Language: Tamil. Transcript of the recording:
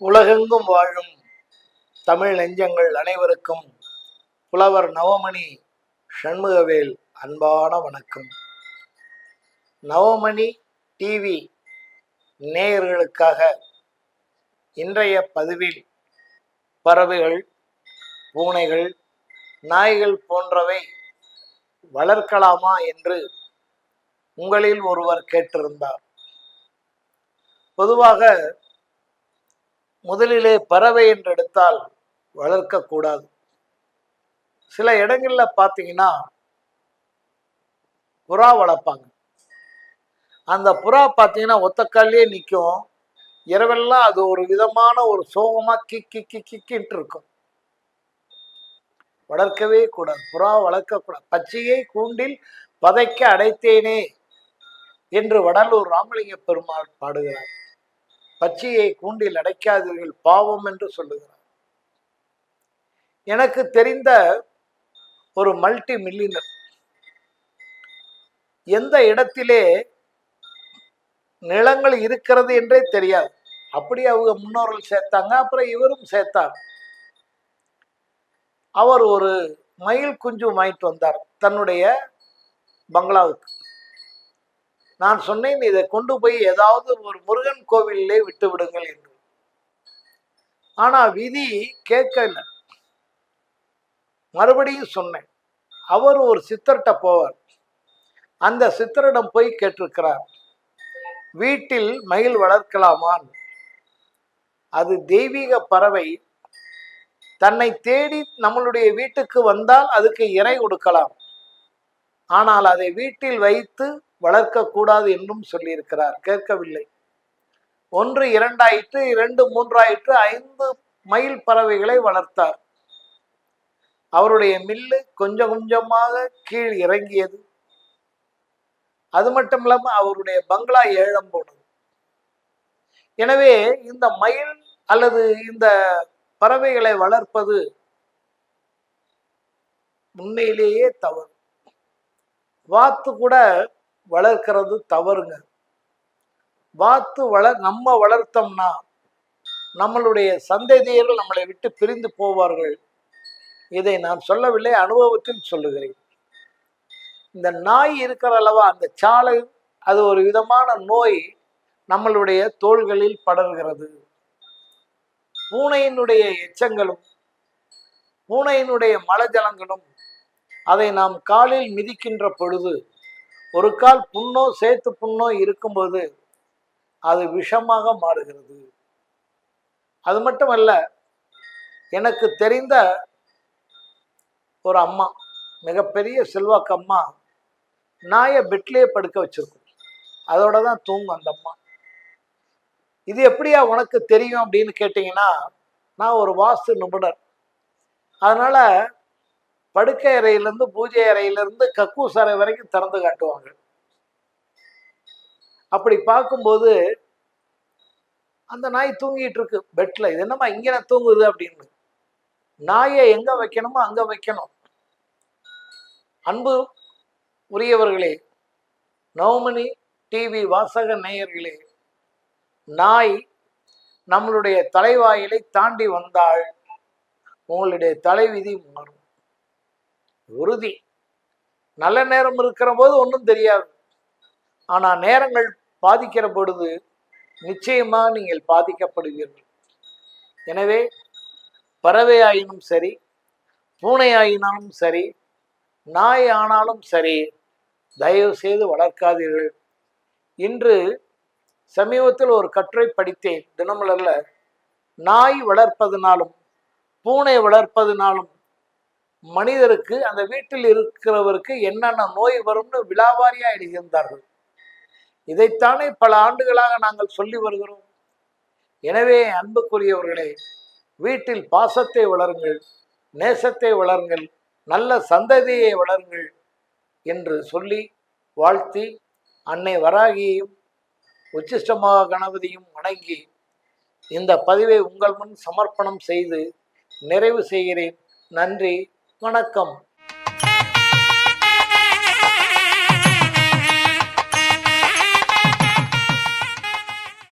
உலகெங்கும் வாழும் தமிழ் நெஞ்சங்கள் அனைவருக்கும் புலவர் நவமணி சண்முகவேல் அன்பான வணக்கம். நவமணி டிவி நேயர்களுக்காக இன்றைய பதிவில் பறவைகள் பூனைகள் நாய்கள் போன்றவை வளர்க்கலாமா என்று உங்களில் ஒருவர் கேட்டிருந்தார். பொதுவாக முதலிலே பறவை என்று எடுத்தால் வளர்க்கக்கூடாது. சில இடங்கள்ல பார்த்தீங்கன்னா புறா வளர்ப்பாங்க. அந்த புறா பார்த்தீங்கன்னா ஒத்தக்கால்லே நிற்கும் இரவெல்லாம் அது ஒரு விதமான ஒரு சோகமா கிக்கி கிக்கி கிக்கின்ட்டு இருக்கும். வளர்க்கவே கூடாது. புறா வளர்க்கக்கூடாது பச்சையை கூண்டில் பதைக்க அடைத்தேனே என்று வடலூர் ராமலிங்க பெருமாள் பாடுகிறார். பச்சையை கூண்டில் அடைக்காதீர்கள் பாவம் என்று சொல்லுகிறார். எனக்கு தெரிந்த ஒரு மல்டி மில்லியனர் எந்த இடத்திலே நிலங்கள் இருக்கிறது என்றே தெரியாது. அப்படி அவங்க முன்னோர்கள் சேர்த்தாங்க அப்புறம் இவரும் சேர்த்தார். அவர் ஒரு மயில் குஞ்சு வாங்கிட்டு வந்தார் தன்னுடைய பங்களாவுக்கு. நான் சொன்னேன் இதை கொண்டு போய் ஏதாவது ஒரு முருகன் கோவிலே விட்டு விடுங்கள் என்று. ஆனா விதி கேட்கல. மறுபடியும் சொன்னேன் அவர் ஒரு சித்தர்கிட்ட போவார். அந்த சித்தரிடம் போய் கேட்டிருக்கிறார் வீட்டில் மயில் வளர்க்கலாமான் அது தெய்வீக பறவை. தன்னை தேடி நம்மளுடைய வீட்டுக்கு வந்தால் அதுக்கு இறை கொடுக்கலாம். ஆனால் அதை வீட்டில் வைத்து வளர்க்கக்கூடாது என்றும் சொல்லியிருக்கிறார். கேட்கவில்லை. ஒன்று இரண்டாயிற்று இரண்டு மூன்றாயிற்று ஐந்து மயில் பறவைகளை வளர்த்தார். அவருடைய மில்லு கொஞ்சம் கொஞ்சமாக கீழ் இறங்கியது. அது மட்டும் இல்லாம அவருடைய பங்களா ஏழம் போனது. எனவே இந்த மயில் அல்லது இந்த பறவைகளை வளர்ப்பது உண்மையிலேயே தவறு. வாத்து கூட வளர்க்கிறது தவறுங்க. வாத்து வள நம்ம வளர்த்தோம்னா நம்மளுடைய சந்ததியர்கள் நம்மளை விட்டு பிரிந்து போவார்கள். இதை நான் சொல்லவில்லை அனுபவத்தில் சொல்லுகிறேன். இந்த நாய் இருக்கிற அளவா அந்த சாலை அது ஒரு விதமான நோய் நம்மளுடைய தோள்களில் படர்கிறது. பூனையினுடைய எச்சங்களும் பூனையினுடைய மலஜலங்களும் அதை நாம் காலில் மிதிக்கின்ற பொழுது ஒரு கால் புண்ணோ சேர்த்து புண்ணோ இருக்கும்போது அது விஷமாக மாறுகிறது. அது மட்டுமல்ல எனக்கு தெரிந்த ஒரு அம்மா மிகப்பெரிய செல்வாக்கு அம்மா நாயை பெட்லேயே படுக்க வச்சிருக்கும். அதோட தான் தூங்கும் அந்த அம்மா. இது எப்படியா உனக்கு தெரியும் அப்படின்னு கேட்டிங்கன்னா நான் ஒரு வாஸ்து நிபுணர். அதனால் படுக்கை அறையிலேருந்து பூஜை அறையிலேருந்து கக்கூஸ் அறை வரைக்கும் திறந்து காட்டுவாங்க. அப்படி பார்க்கும்போது அந்த நாய் தூங்கிட்டு இருக்கு. பெட்ல இது என்னம்மா இங்கே தூங்குது அப்படின்னு. நாயை எங்க வைக்கணுமோ அங்க வைக்கணும். அன்பு உரியவர்களே நவமணி டிவி வாசக நேயர்களே நாய் நம்மளுடைய தலைவாயிலை தாண்டி வந்தால் உங்களுடைய தலைவிதி மாறும். உறுதி. நல்ல நேரம் இருக்கிற போது ஒன்றும் தெரியாது. ஆனால் நேரங்கள் பாதிக்கிற பொழுது நிச்சயமாக நீங்கள் பாதிக்கப்படுவீர்கள். எனவே பறவை ஆயினும் சரி பூனை ஆயினாலும் சரி நாய் ஆனாலும் சரி தயவு செய்து வளர்க்காதீர்கள். இன்று சமீபத்தில் ஒரு கட்டுரை படித்தேன் தினமலரில் நாய் வளர்ப்பதனாலும் பூனை வளர்ப்பதனாலும் மனிதருக்கு அந்த வீட்டில் இருக்கிறவருக்கு என்னென்ன நோய் வரும்னு விலாவாரியா எழுதியிருந்தார்கள் இதைத்தானே பல ஆண்டுகளாக நாங்கள் சொல்லி வருகிறோம். எனவே அன்புக்குரியவர்களே வீட்டில் பாசத்தை வளருங்கள் நேசத்தை வளருங்கள் நல்ல சந்ததியை வளருங்கள் என்று சொல்லி வாழ்த்தி அன்னை வராகியையும் உச்சிஷ்டமாக கணபதியும் வணங்கி இந்த பதிவை உங்கள் முன் சமர்ப்பணம் செய்து நிறைவு செய்கிறேன். நன்றி. வணக்கம்.